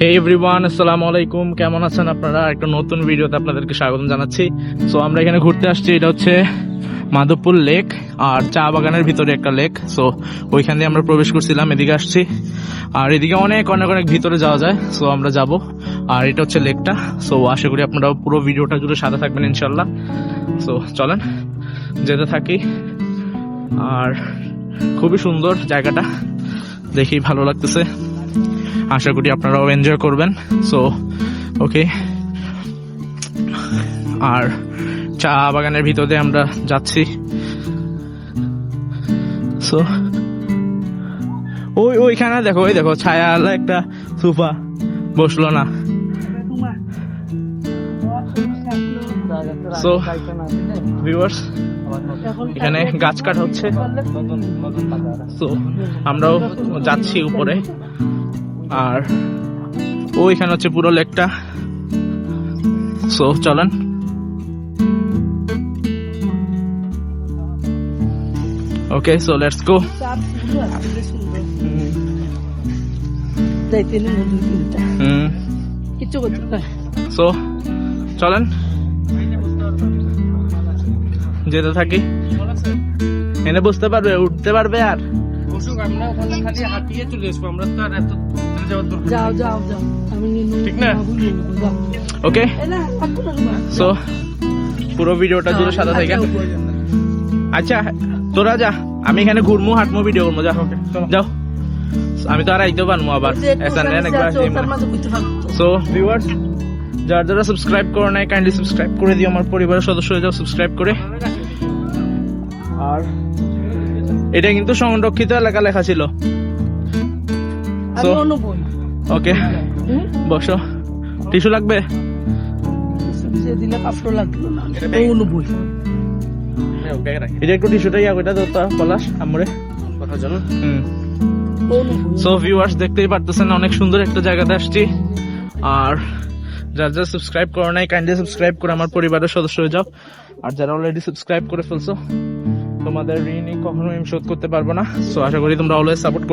হে everyone আসসালামু আলাইকুম। কেমন আছেন আপনারা? একটা নতুন ভিডিওতে আপনাদেরকে স্বাগত জানাচ্ছি। সো আমরা এখানে ঘুরতে আসছি, এটা হচ্ছে মাধবপুর লেক আর চা বাগানের ভিতরে একটা লেক। সো ওইখান দিয়ে আমরা প্রবেশ করছিলাম, এদিকে আসছি। আর এদিকে অনেক অনেক অনেক ভিতরে যাওয়া যায়। সো আমরা যাব। আর এটা হচ্ছে লেকটা। সো আশা করি আপনারা পুরো ভিডিওটা জুড়ে সাথে থাকবেন ইনশাল্লাহ সো চলেন, যেতে থাকি। আর খুবই সুন্দর জায়গাটা। দেখি ভালো লাগতেছে। আশা করি আপনারাও এনজয় করবেন। সো ওকে আর চা বাগানের ভিতরে আমরা যাচ্ছি। সো ওই ওইখানে দেখো, ওই দেখো ছায়া একটা সুফা। বসল না। সো ভিউয়ার্স এখানে গাছ কাটা হচ্ছে। তো আমরাও যাচ্ছি উপরে। আর ওইখানে হচ্ছে পুরো লেকটা। সো চলেন। Okay so let's go so চলেন। যেতে থাকি। এনে বুঝতে পারবে, উঠতে পারবে আর। আমরা ওখানে খালি হাঁটিয়ে চলে আসব। আমরা তো আর এত যাওয়ার দরকার যাও যাও যাও। আমি ঠিক না? ওকে। সো পুরো ভিডিওটা জুড়ে সাদা থেকে আচ্ছা তোরা যা আমি এখানে ঘুরমু হাঁটমু ভিডিও করব যা যাও। আমি তো আর আইতে পারব আবার। সো ভিউয়ার্স যারা যারা সাবস্ক্রাইব করে নাই কাইন্ডলি সাবস্ক্রাইব করে দিও আমার পরিবারের সদস্য হয়ে যাও সাবস্ক্রাইব করে। আর এটা কিন্তু সংরক্ষিত এলাকা লেখা ছিল। So- ওকে বসো। টিস্যু লাগবে? যে দিলে কাপড় লাগল। না ও অনুবই। এটা একটু টিস্যুটা ইয়া ওইটা তো পলাশ আমরে কথা জানো হুম। সো ভিউয়ার্স দেখতেই পারতেছেন অনেক সুন্দর একটা জায়গাতে আসছি। আর যারা যারা সাবস্ক্রাইব করো নাই কাইন্ডলি সাবস্ক্রাইব করে আমার পরিবারের সদস্য হয়ে যাও। আর যারা অলরেডি সাবস্ক্রাইব করে ফেলছো তোমাদের ঋণই কখনো আমি শোধ করতে পারব না। সো আশা করি তোমরা অলওয়েজ সাপোর্ট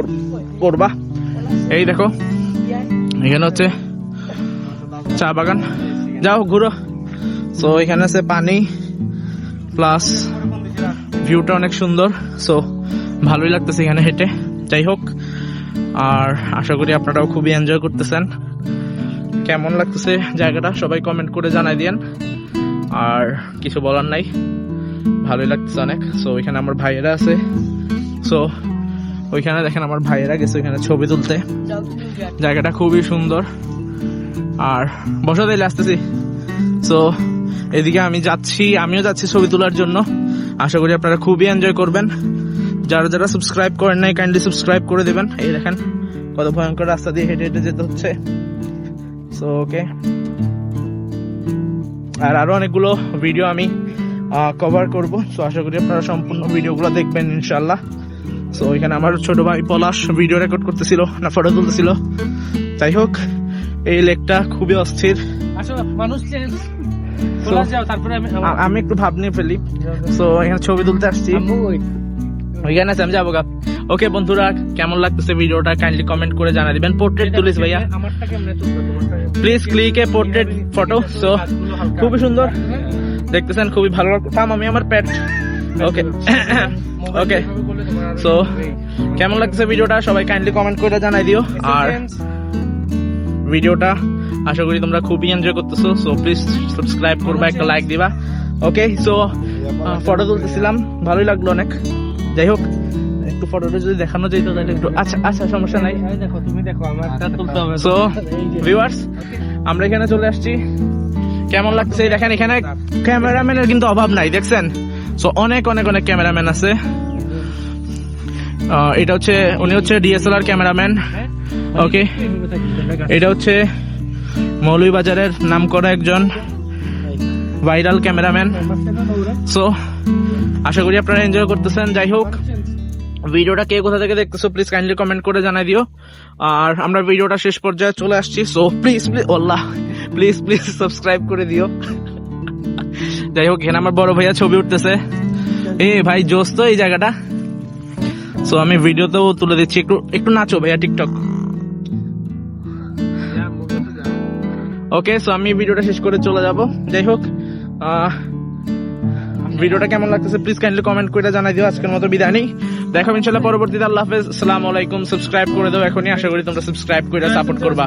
করবা। এই দেখো, এখানে হচ্ছে চা বাগান। যাও ঘুরো। সো এখানে আছে পানি প্লাস ভিউটা অনেক সুন্দর। সো ভালোই লাগতেছে এখানে হেঁটে। যাই হোক, আর আশা করি আপনারাও খুবই এনজয় করতেছেন। কেমন লাগতেছে জায়গাটা? সবাই কমেন্ট করে জানাই দিয়েন। আর কিছু বলার নাই। ভালোই লাগতেছে অনেক। সো এখানে আমার ভাইয়েরা আছে। সো ওইখানে দেখেন আমার ভাইয়েরা গেছে ওইখানে ছবি তুলতে। জায়গাটা খুবই সুন্দর। আর বসা দিলে আসতেছি। সো এদিকে আমি যাচ্ছি, আমিও যাচ্ছি ছবি তোলার জন্য। আশা করি আপনারা খুবই এনজয় করবেন। যারা যারা সাবস্ক্রাইব করেন নাই কাইন্ডলি সাবস্ক্রাইব করে দেবেন। এই দেখেন কত ভয়ঙ্কর রাস্তা দিয়ে হেঁটে হেঁটে যেতে হচ্ছে। সো ওকে আর আরও অনেকগুলো ভিডিও আমি কভার করব। সো আশা করি আপনারা সম্পূর্ণ ভিডিওগুলো দেখবেন ইনশাল্লাহ সো এখানে আমার ছোট ভাই পলাশ ভিডিও রেকর্ড করতেছিল না ফটো তুলতেছিল। যাই হোক এই লেকটা খুবই অস্থির। তারপরে আমি একটু ভাব নিয়ে ফেলি। সো এখানে ছবি তুলতে আসছি। ওইখানে আছে আমি যাব গা। ওকে বন্ধুরা কেমন লাগতেছে ভিডিওটা? কাইন্ডলি কমেন্ট করে জানা দিবেন। পোর্ট্রেট তুলিস ভাইয়া। Please click a portrait photo so খুবই সুন্দর। দেখতেছেন খুবই ভালো লাগ থাম আমি আমার পেট ওকে ওকে সো কেমন লাগছে ভিডিওটা? সবাই কাইন্ডলি কমেন্ট করে জানাই দিও। আর ভিডিওটা আশা করি তোমরা খুবই এনজয় করতেছো। সো প্লিজ সাবস্ক্রাইব করবা একটা লাইক দিবা। ওকে সো ফটো তুলতেছিলাম। ভালোই লাগল অনেক। যাই হোক একটু ফটোটা যদি দেখানো যেত তাহলে একটু আচ্ছা আচ্ছা সমস্যা নাই। দেখো তুমি দেখো আমারটা তুলতে হবে। সো ভিউয়ার্স আমরা এখানে চলে আসছি। কেমন লাগছে? দেখেন এখানে ক্যামেরাম্যানের কিন্তু অভাব নাই দেখছেন? সো অনেক অনেক অনেক ক্যামেরাম্যান আছে। এটা হচ্ছে, উনি হচ্ছে ডিএসএলআর ক্যামেরাম্যান। ওকে এটা হচ্ছে মৌলভীবাজারের নাম করা একজন ভাইরাল ক্যামেরাম্যান। সো আশা করি আপনারা এনজয় করতেছেন। যাই হোক, ভিডিওটা কে কোথা থেকে দেখতেছো প্লিজ কাইন্ডলি কমেন্ট করে জানাই দিও। আর আমরা ভিডিওটা শেষ পর্যায়ে চলে আসছি। সো প্লিজ প্লিজ আল্লাহ প্লিজ প্লিজ সাবস্ক্রাইব করে দিও। যাই হোক, এখানে আমার বড় ভাইয়া ছবি উঠতেছে। এ ভাই, জোস তো এই জায়গাটা। সো আমি ভিডিওতেও তুলে দিচ্ছি। একটু একটু নাচো ভাইয়া, টিকটক। ওকে সো আমি ভিডিওটা শেষ করে চলে যাব। যাই হোক ভিডিওটা কেমন লাগতেছে প্লিজ কাইন্ডলি কমেন্ট করে জানাই দিও। আজকের মতো বিদায় নেই। দেখো ইনশাল্লাহ পরবর্তীতে। আল্লাহ হাফেজ। আসসালামু আলাইকুম। সাবস্ক্রাইব করে দাও এখনই। আশা করি তোমরা সাবস্ক্রাইব করে সাপোর্ট করবা।